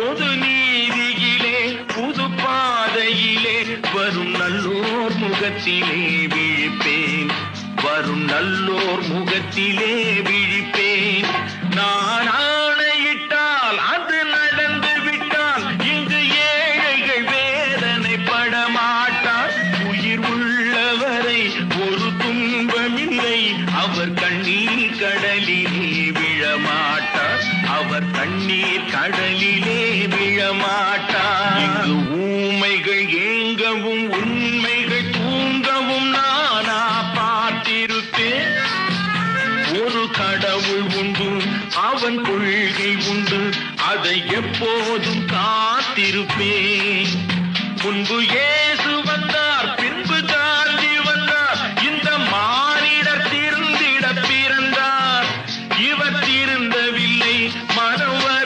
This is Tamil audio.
பொது நீதியிலே புது பாதையிலே வரும் நல்லோர் முகத்திலே விழிப்பேன். வரும் நல்லோர் முகத்திலே விழிப்பேன். நான் ஆணையிட்டால் அது நடந்து விட்டால் இங்கு ஏழைகள் வேதனை படமாட்டார் உயிர் உள்ளவரை ஒரு துன்பமில்லை அவர் கண்ணீர் கடலிலே அவர் தண்ணீர் கடலிலே விழமாட்டார். இங்கு ஊமைகள் ஏங்கவும் உண்மைகள் தூங்கவும் நானா பார்த்திருப்பேன். ஒரு கடவுள் உண்டு அவன் கொள்கை உண்டு அதை எப்போதும் காத்திருப்பேன். முன்பு ஏ திருந்தவில்லை மனம்